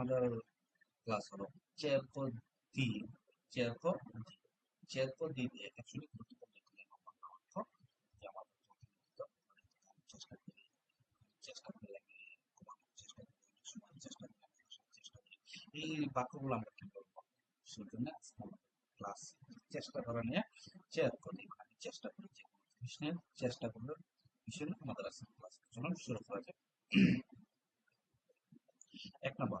আমাদের ক্লাস হলো চেরকো দি চেরকো দি চেরকো দি দিয়ে অ্যাকচুয়ালি চেষ্টা এই বাক্যগুলো আমরা কি সেই জন্য ক্লাস চেষ্টা করা নিয়ে চেয়ার করি আমি চেষ্টা করি যে কোনো জিনিস নিয়ে চেষ্টা করলে বিষয় আমাদের আজকে ক্লাস শুরু করা যাক এক নম্বর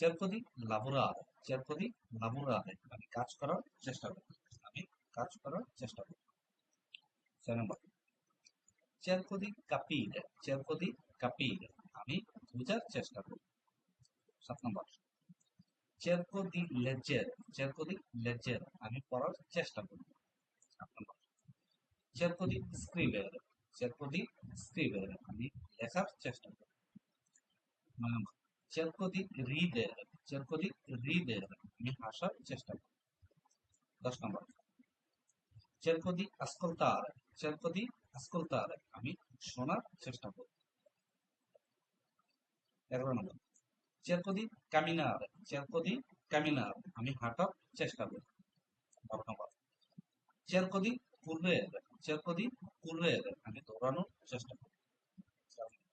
চেরপদি লাবুরার চেরপদি লাবুরার আমি কাজ করার চেষ্টা করি আমি কাজ করার চেষ্টা করি চার নম্বর। চেরপদি কাপির চেরপদি কাপির আমি বোঝার চেষ্টা করি সাত নম্বর। চেরপদি লেজের চেরপদি লেজের আমি পড়ার চেষ্টা করি সাত নম্বর। চেরপদি স্ক্রিবের চেরপদি স্ক্রিবের আমি লেখার চেষ্টা করি নয় নম্বর। Cerco di ridere আমি হাসার চেষ্টা করি দশ নম্বর ascoltare cerco di ascoltare আমি শোনার চেষ্টা করি এগারো নম্বর camminare cerco di camminare আমি হাঁটার চেষ্টা করি বারো নম্বর correre cerco di correre আমি দৌড়ানোর চেষ্টা করি তেরো নম্বর,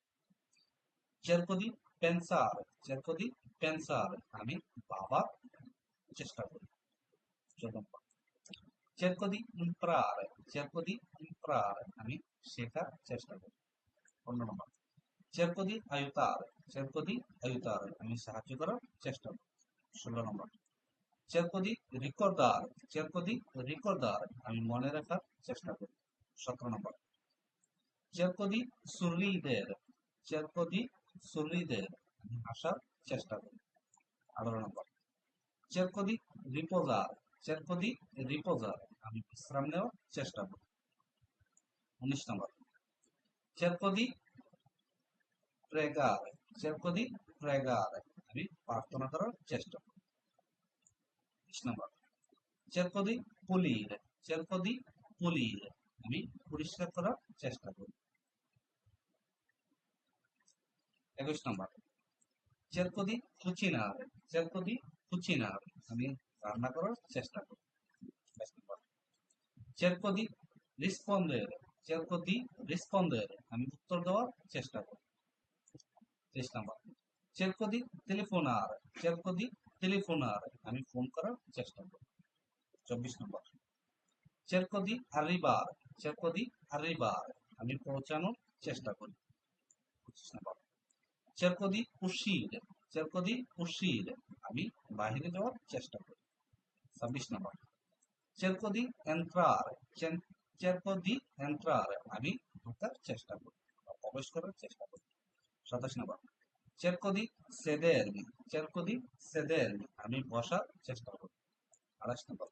cerco di pensare cerco di pensare আমি ভাবার চেষ্টা করি cerco di imparare cerco di imparare আমি শেখার চেষ্টা করি পনেরো নম্বর cerco di aiutare cerco di aiutare আমি সাহায্য করার চেষ্টা করি ষোলো নম্বর cerco di ricordare cerco di ricordare আমি মনে রাখার চেষ্টা করি সতেরো নম্বর cerco di sorridere cerco di সুলিদের আসার চেষ্টা করি। আরও নম্বর। চেরকদি রিপোজার চেরকদি রিপোজার আমি বিশ্রাম নেওয়ার চেষ্টা করি। উনিশ নম্বর। চেরকদি প্রেগার চেরকদি প্রেগার আমি প্রার্থনা করার চেষ্টা করি। বিশ নম্বর। চেরকদি পুলির চেরকদি পুলির আমি পরিষ্কার করার চেষ্টা করি। একুশ নম্বর cerco di cucinare cerco di cucinare আমি রান্না করার চেষ্টা করি বাইশ নম্বর rispondere cerco di rispondere আমি উত্তর দেওয়ার চেষ্টা করি তেইশ number telefonare cerco di telefonare আমি ফোন করার চেষ্টা করি চব্বিশ নম্বর arrivare cerco di arrivare আমি পৌঁছানোর চেষ্টা করি পঁচিশ নম্বর চেরকদি পুষি ইলেন চেরকদি পুষি ইলেন আমি বাহিরে যাওয়ার চেষ্টা করি ছাব্বিশ নম্বর চেরকদি এন্ট্রার চেরকদি এন্ট্রার আমি ঢোকার চেষ্টা করি প্রবেশ করার চেষ্টা করি সাতাশ নম্বর চেরকদি সেদের চেরকদি সেদের আমি বসার চেষ্টা করি আড়াইশ নম্বর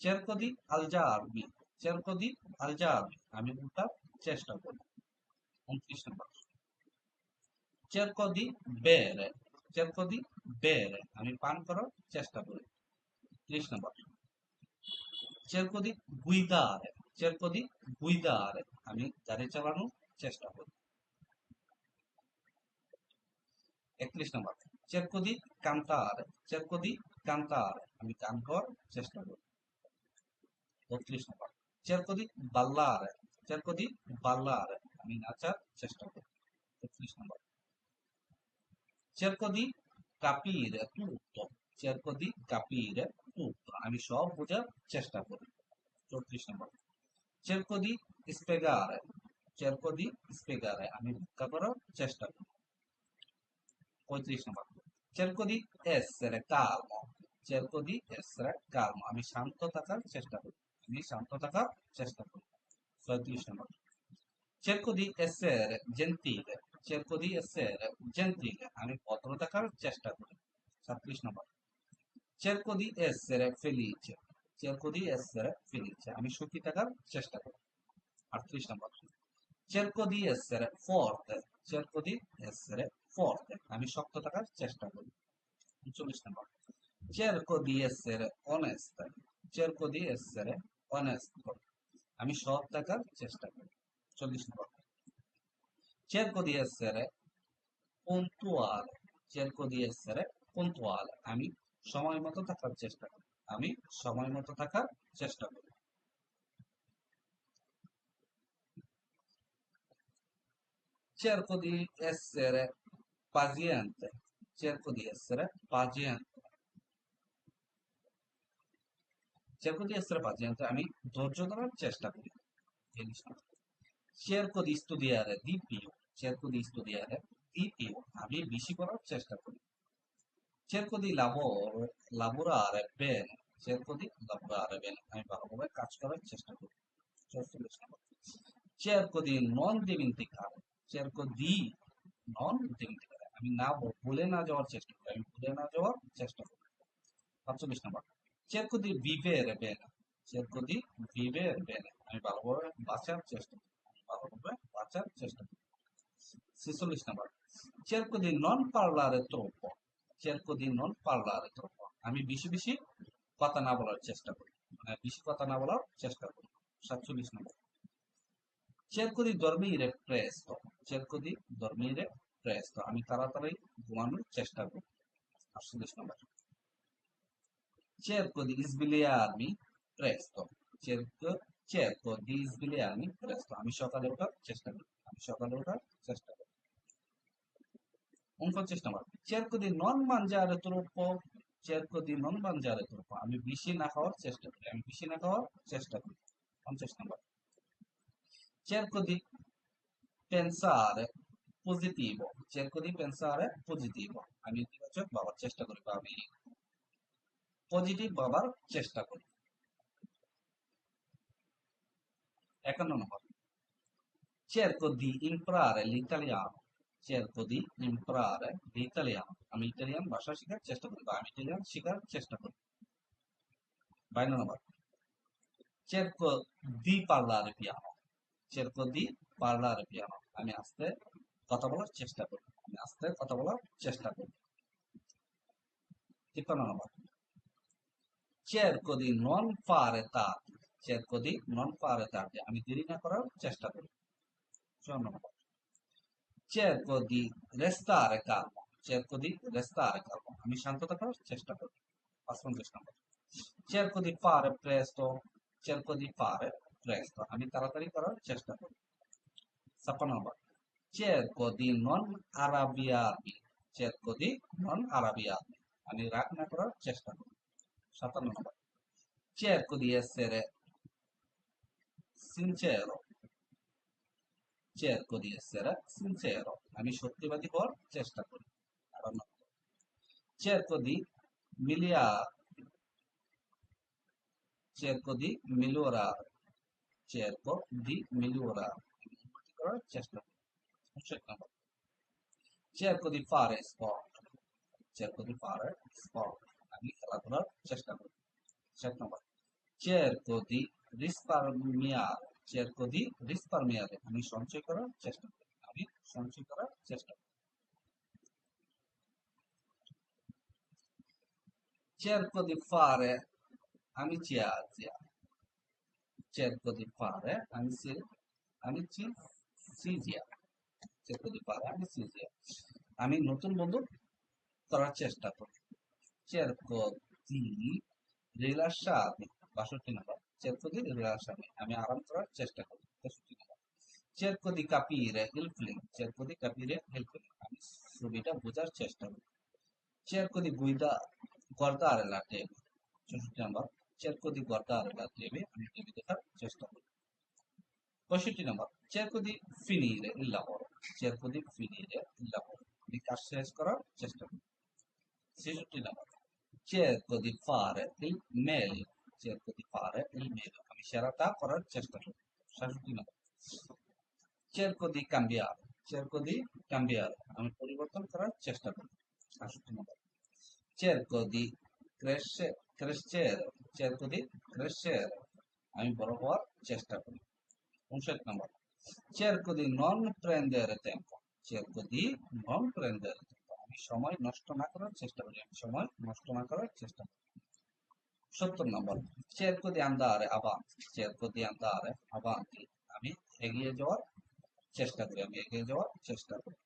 চেরকদি আলজা আর্মি চেরকদি আলজা আর্মি আমি ঢোকার চেষ্টা করি উনত্রিশ নম্বর cerco di bere cerco di bere আমি পান করার চেষ্টা করি ত্রিশ নম্বর cerco di guidare cerco di guidare আমি গাড়ি চালানোর চেষ্টা করি একত্রিশ নম্বর cerco di cantare cerco di cantare আমি গান গাওয়ার চেষ্টা করি বত্রিশ নম্বর cerco di ballare cerco di ballare আমি নাচার চেষ্টা করি তেত্রিশ নম্বর cerco di capire tutto cerco di capire tutto আমি সব বোঝার চেষ্টা করি চৌত্রিশ নম্বর spiegare cerco di spiegare আমি ব্যাখ্যা করার চেষ্টা করি পঁয়ত্রিশ নম্বর cerco di essere calmo cerco di essere calmo আমি শান্ত থাকার চেষ্টা করি আমি শান্ত থাকার চেষ্টা করি ছয়ত্রিশ নম্বর cerco di essere gentile cerco di essere gentile আমি ভদ্র থাকার চেষ্টা করি সাতত্রিশ নম্বর cerco di essere felice cerco di essere felice আমি সুখী থাকার চেষ্টা করি আটত্রিশ নম্বর cerco di essere forte cerco di essere forte আমি শক্ত থাকার চেষ্টা করি উনচল্লিশ নম্বর cerco di essere onesta cerco di essere onesto আমি সৎ থাকার চেষ্টা করি চল্লিশ নম্বর cerco di essere puntuale cerco di essere puntuale আমি সময় মতো থাকার চেষ্টা করি আমি সময় মতো থাকার চেষ্টা করি cerco di essere paziente cerco di essere paziente cerco di essere paziente আমি ধৈর্য ধরার চেষ্টা করি cerco di studiare di più cerco di studiare দিতে আমি বেশি করার চেষ্টা করি। চেরকদি লাভর লাভরা আরেবেন চেরকদি লাভরা আরেবেন আমি ভালোভাবে কাজ করার চেষ্টা করি। চৌষ্টিশ নম্বর নন দেবিন্তি কার চেরকদি নন দেবিন্তি কার আমি না বলে না যাওয়ার চেষ্টা করি। আমি বলে না যাওয়ার চেষ্টা করি। পাঁচচল্লিশ নম্বর। চেরকদি বিবে রেবেন চেরকদি বিবে রেবেন আমি ভালোভাবে বাঁচার চেষ্টা করি। ভালোভাবে বাঁচার চেষ্টা করি। ছেচল্লিশ নম্বর। Cerco di non parlare troppo cerco di non parlare troppo আমি বেশি বেশি কথা না বলার চেষ্টা করি মানে বেশি কথা না বলার চেষ্টা করি সাতচল্লিশ নম্বর cerco di dormire presto cerco di dormire presto আমি তাড়াতাড়ি ঘুমানোর চেষ্টা করি আটচল্লিশ নম্বর cerco di svegliarmi presto cerco cerco di svegliarmi presto আমি সকালে ওঠার চেষ্টা করি আমি সকালে ওঠার চেষ্টা করি উনপঞ্চাশ নম্বর non mangiare troppo cerco di non mangiare troppo আমি বেশি না খাওয়ার চেষ্টা করি আমি বেশি না খাওয়ার চেষ্টা করি পঞ্চাশ নম্বর pensare positivo cerco di pensare positivo আমি ইতিবাচক ভাবার চেষ্টা করি বা আমি পজিটিভ ভাবার চেষ্টা করি একান্ন নম্বর di imparare l'italiano cerco di imparare l'italiano আমি ইতালিয়ান ভাষা শেখার চেষ্টা করি বা আমি ইতালিয়ান শেখার চেষ্টা করি বাইন্ন নম্বর cerco di parlare piano cerco di parlare piano আমি আস্তে কথা বলার চেষ্টা করি আমি আস্তে কথা বলার চেষ্টা করি তিপ্পান্ন নম্বর cerco di non fare tardi cerco di non fare tardi আমি দেরি না করার চেষ্টা করি চুয়ান্ন নম্বর cerco di restare calmo cerco di restare calmo আমি শান্ত থাকার চেষ্টা করি পঞ্চাশ নম্বর cerco di fare presto cerco di fare presto আমি তাড়াতাড়ি করার চেষ্টা করি ছাপ্পান্ন নম্বর cerco di non arrabbiarmi cerco di non arrabbiarmi আমি রাগ না করার চেষ্টা করি সাতান্ন নম্বর cerco di essere sincero cerco di essere sincero আমি সত্যিবাদী হওয়ার চেষ্টা করি আটান্ন নম্বর cerco di migliorare cerco di migliorare cerco di migliorare আমি উন্নতি করার চেষ্টা করি উনষাট নম্বর cerco di fare sport cerco di fare sport আমি খেলাধুলার চেষ্টা করি ষাট নম্বর cerco di risparmiare আমি সঞ্চয় করার চেষ্টা করি। আমি সঞ্চয় করার চেষ্টা করি। চেক কদি ফারে আমি চেয়া আমি সে, আমি আমি সি জিয়া। আমি নতুন বন্ধু করার চেষ্টা করি। চেক কদি রিলাসা আমি বাষট্টি নম্বর। cerco di rilasciarmi আমি আরাম করার চেষ্টা করি তেষট্টি নম্বর cerco di capire il film cerco di capire il film আমি ছবিটা বোঝার চেষ্টা করি cerco di guidare guardare la TV চৌষট্টি নম্বর cerco di guardare la TV আমি টিভি দেখার চেষ্টা করি পঁয়ষট্টি নম্বর cerco di finire il lavoro cerco di finire il lavoro আমি কাজ শেষ করার চেষ্টা করি ছেষট্টি নম্বর cerco di fare il meglio রাজ্যের প্রতি পাহাড়ে এই মেয়ে আমি সেরাটা করার চেষ্টা করি শাসকি না চেরকদি কাম্বিয়ার চেরকদি কাম্বিয়ার আমি পরিবর্তন করার চেষ্টা করি শাসকি না চেরকদি ক্রেশে ক্রেশের চেরকদি ক্রেশের আমি বড় হওয়ার চেষ্টা করি উনষাট নম্বর চেরকদি নন প্রেন্দের টেম্প চেরকদি নন প্রেন্দের আমি সময় নষ্ট না করার চেষ্টা করি আমি সময় নষ্ট না করার চেষ্টা করি সত্তর নম্বর। cerco di andare avanti cerco আন্দা আরে আমি এগিয়ে যাওয়ার চেষ্টা করি, আমি এগিয়ে যাওয়ার চেষ্টা করি।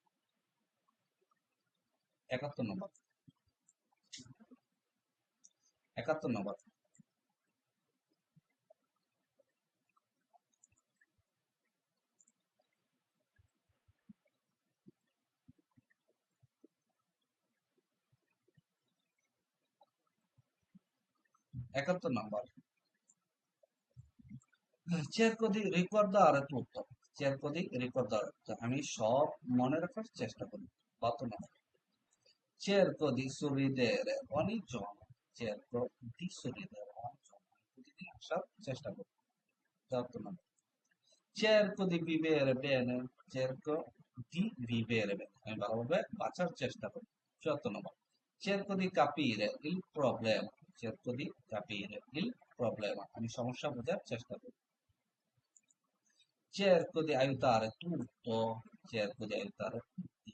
একাত্তর নম্বর। একাত্তর নম্বর। একাত্তর নাম্বার। চেয়ার কদি রেকর্ড দা আর একটা উত্তর। চেয়ার কদি রেকর্ড দা তো আমি সব মনে রাখার চেষ্টা করি। বাত নাম্বার। চেয়ার কদি সুবিধের অনেক জন চেয়ার কদি সুবিধের অনেক জন প্রতিদিন আসার চেষ্টা করি। চার নাম্বার। চেয়ার কদি বিবের বেন চেয়ার কদি বিবের বেন আমি ভালোভাবে বাঁচার চেষ্টা করি। চার নাম্বার। চেয়ার কদি কাপির ইল problem cerco di capire il problema আমি সমস্যা বোঝার চেষ্টা করি cerco di aiutare tutto cerco di aiutare tutti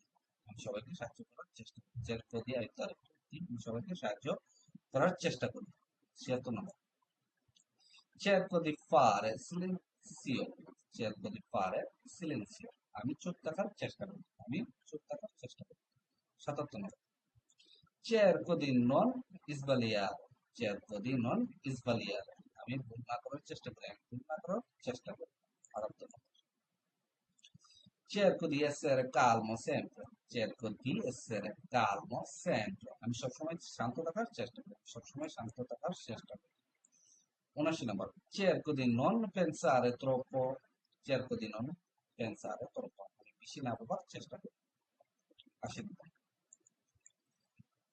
আমি সবাইকে সাহায্য করার চেষ্টা করি cerco di aiutare tutti আমি সবাইকে সাহায্য করার চেষ্টা করি ছিয়াত্তর নম্বর cerco di fare silenzio cerco di fare silenzio আমি চুপ থাকার চেষ্টা করি আমি চুপ থাকার চেষ্টা করি সাতাত্তর নম্বর cerco di non sbagliare cerco di non sbagliare আমি ভুল না করার চেষ্টা করি আমি ভুল না করার চেষ্টা করি নম্বর cerco di essere calmo sempre cerco di essere calmo sempre আমি সবসময় শান্ত থাকার চেষ্টা করি সবসময় শান্ত থাকার চেষ্টা করি উনাশি নম্বর cerco di non pensare troppo cerco di non pensare troppo আমি বেশি না ভাবার চেষ্টা করি আশি নম্বর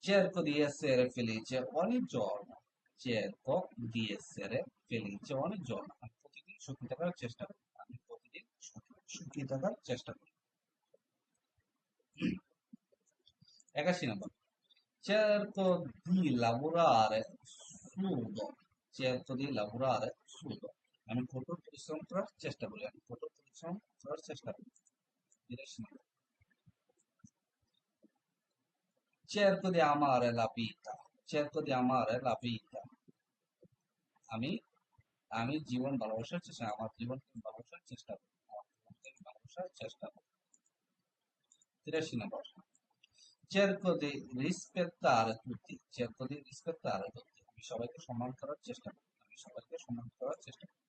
cerco di essere felice ogni giorno cerco di essere felice ogni giorno আমি প্রতিদিন সুখী থাকার চেষ্টা করি আমি প্রতিদিন সুখী- সুখী থাকার চেষ্টা করি একাশি নম্বর cerco di lavorare sudo cerco di lavorare sudo আমি কঠোর পরিশ্রম করার চেষ্টা করি আমি কঠোর পরিশ্রম করার চেষ্টা করি বিরাশি নম্বর cerco di amare la vita cerco di amare la vita আমি আমি জীবন ভালোবাসার চেষ্টা আমার জীবনকে ভালোবাসার চেষ্টা করি আমার জীবনকে ভালোবাসার চেষ্টা করি তিরাশি নম্বর cerco di rispettare tutti cerco di rispettare tutti আমি সবাইকে সম্মান করার চেষ্টা করি আমি সবাইকে সম্মান করার চেষ্টা করি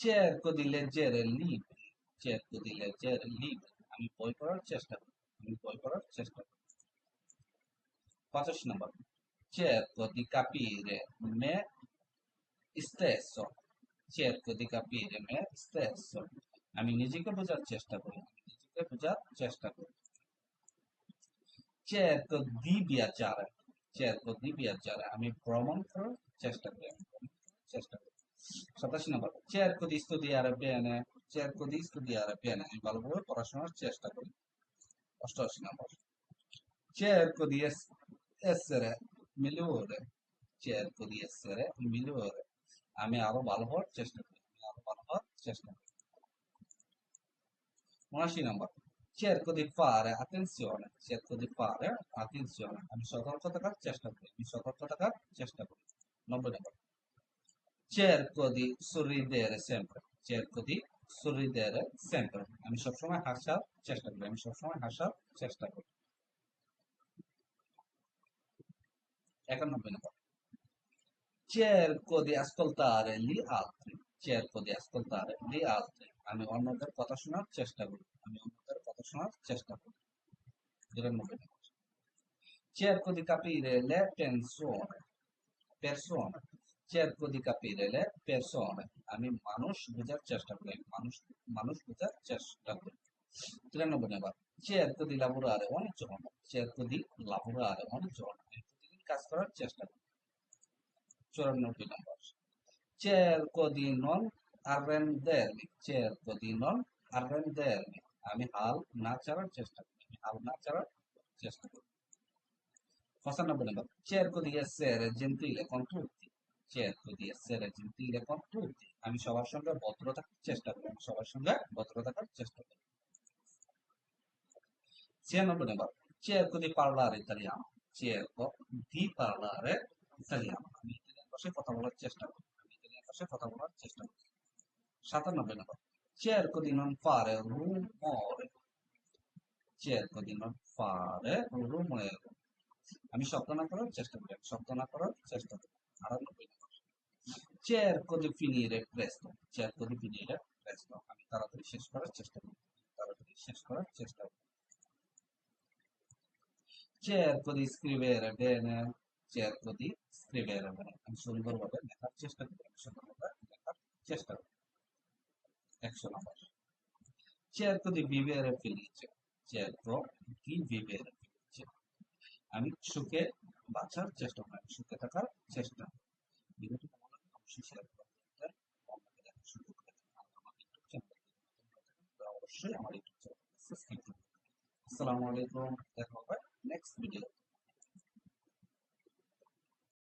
cerco di leggere libri cerco di leggere libri আমি বই পড়ার চেষ্টা করি আমি বই পড়ার চেষ্টা করি পঁচাশি নম্বর cerco di capire me stesso cerco di capire me stesso আমি নিজেকে বোঝার চেষ্টা করি নিজেকে বোঝার চেষ্টা করি cerco di viaggiare cerco di viaggiare আমি ভ্রমণ করার চেষ্টা করি চেষ্টা করি সাতাশি নম্বর cerco di studiare bene cerco di studiare bene আমি ভালোভাবে পড়াশোনার চেষ্টা করি অষ্টআশি নম্বর cerco di essere migliore cerco di essere il migliore আমি আরও ভালো হওয়ার চেষ্টা করি আমি আরও ভালো হওয়ার চেষ্টা করি উনাশি নম্বর cerco di fare attenzione cerco di fare attenzione আমি সতর্ক থাকার চেষ্টা করি আমি সতর্ক থাকার চেষ্টা করি নব্বই নম্বর cerco di sorridere sempre cerco di sorridere sempre আমি সবসময় হাসার চেষ্টা করি আমি সবসময় হাসার চেষ্টা করি একানব্বই নম্বর চের কদি আজকাল তারে লি আত্রি চের কদি আজকাল তারে লি আত্রি আমি অন্যদের কথা শোনার চেষ্টা করি, আমি অন্যদের কথা শোনার চেষ্টা করি। নিরানব্বই নম্বর চের কদি কাপি লে পেনসন পেরসন চের কদি কাপি লে পেরসন আমি মানুষ বোঝার চেষ্টা করি মানুষ মানুষ বোঝার চেষ্টা করি। তিরানব্বই নম্বর। চেয়ার কদি লাভুরা আরে অনেক জন চেয়ার কদি লাভুরা আরে অনেক জন কাজ করার চেষ্টা করবে। চুরানব্বই নম্বর। চেল কদিনল আরেন দেয়ারনি চেল কদিনল আরেন দেয়ারনি আমি হাল না চালার আমি হাল না চালার চেষ্টা করি আমি সবার সঙ্গে ভদ্র থাকার চেষ্টা করি সবার সঙ্গে কদি পার্লার ইতালিয়ান। Cerco di parlare italiano. আমি ইতালিয়ান ভাষায় কথা বলার চেষ্টা করি আমি ইতালিয়ান ভাষায় কথা বলার চেষ্টা করি সাতানব্বই নম্বর cerco di non fare rumore. Cerco di non fare rumore. আমি শব্দ না করার চেষ্টা করি আমি শব্দ না করার চেষ্টা করি আটানব্বই নম্বর cerco di finire presto. Cerco di finire presto. আমি তাড়াতাড়ি শেষ করার চেষ্টা করি তাড়াতাড়ি শেষ করার চেষ্টা করি cerco di scrivere bene, cerco di scrivere bene. আমি সুন্দরভাবে লেখার চেষ্টা করি আমি সুন্দরভাবে লেখার চেষ্টা করি একশো নম্বর cerco di vivere felice. Cerco di vivere felice. আমি সুখে বাঁচার চেষ্টা করি আমি সুখে থাকার চেষ্টা ভিডিওটি কেমন লাগল অবশ্যই শেয়ার করবেন অন্যকে দেখার সুযোগ অবশ্যই আমার ইউটিউব চ্যানেল সাবস্ক্রাইব করবেন আসসালামু আলাইকুম দেখা হবে next video.